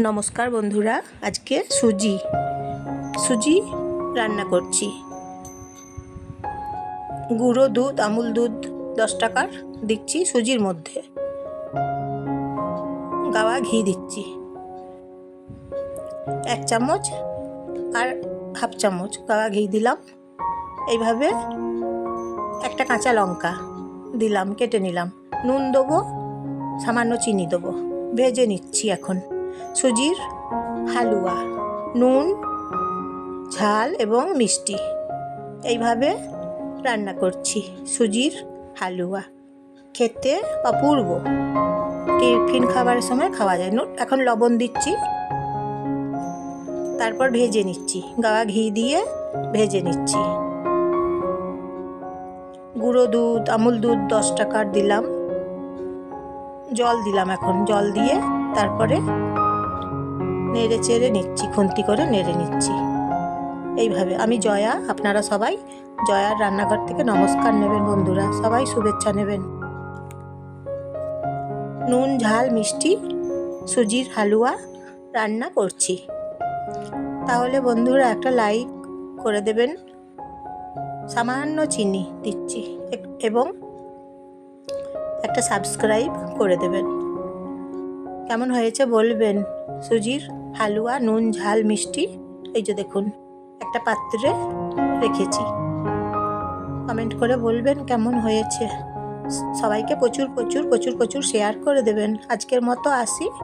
নমস্কার বন্ধুরা, আজকে সুজি সুজি রান্না করছি। গুঁড়ো দুধ, আমুল দুধ, দশ টাকার দিচ্ছি সুজির মধ্যে। গাওয়া ঘি দিচ্ছি। এক চামচ আর হাফ চামচ গাওয়া ঘি দিলাম। এইভাবে একটা কাঁচা লঙ্কা দিলাম, কেটে নিলাম। নুন দেবো, সামান্য চিনি দেবো। ভেজে নিচ্ছি এখন। সুজির হালুয়া, নুন, ঝাল এবং মিষ্টি। এইভাবে রান্না করছি সুজির হালুয়া। খেতে অপূর্ব। টিফিন খাবারের সময় খাওয়া যায়। নুন, এখন লবণ দিচ্ছি। তারপর ভেজে নিচ্ছি। গাওয়া ঘি দিয়ে ভেজে নিচ্ছি। গুঁড়ো দুধ, আমুল দুধ দশ টাকার দিলাম। জল দিলাম এখন। জল দিয়ে তারপরে নেড়ে চেড়ে নিচ্ছি, খুন্তি করে নেড়ে নিচ্ছি। এইভাবে। আমি জয়া, আপনারা সবাই জয়ার রান্নাঘর থেকে নমস্কার নেবেন বন্ধুরা। সবাই শুভেচ্ছা নেবেন। নুন, ঝাল, মিষ্টি, সুজির হালুয়া রান্না করছি। তাহলে বন্ধুরা একটা লাইক করে দেবেন। সামান্য চিনি দিচ্ছি এবং একটা সাবস্ক্রাইব করে দেবেন। কেমন হয়েছে বলবেন? সুজির হালুয়া, নুন, ঝাল, মিষ্টি। এই যে দেখুন, একটা পাত্রে রেখেছি। কমেন্ট করে বলবেন কেমন হয়েছে। সবাইকে প্রচুর প্রচুর প্রচুর প্রচুর শেয়ার করে দেবেন। আজকের মতো আসি।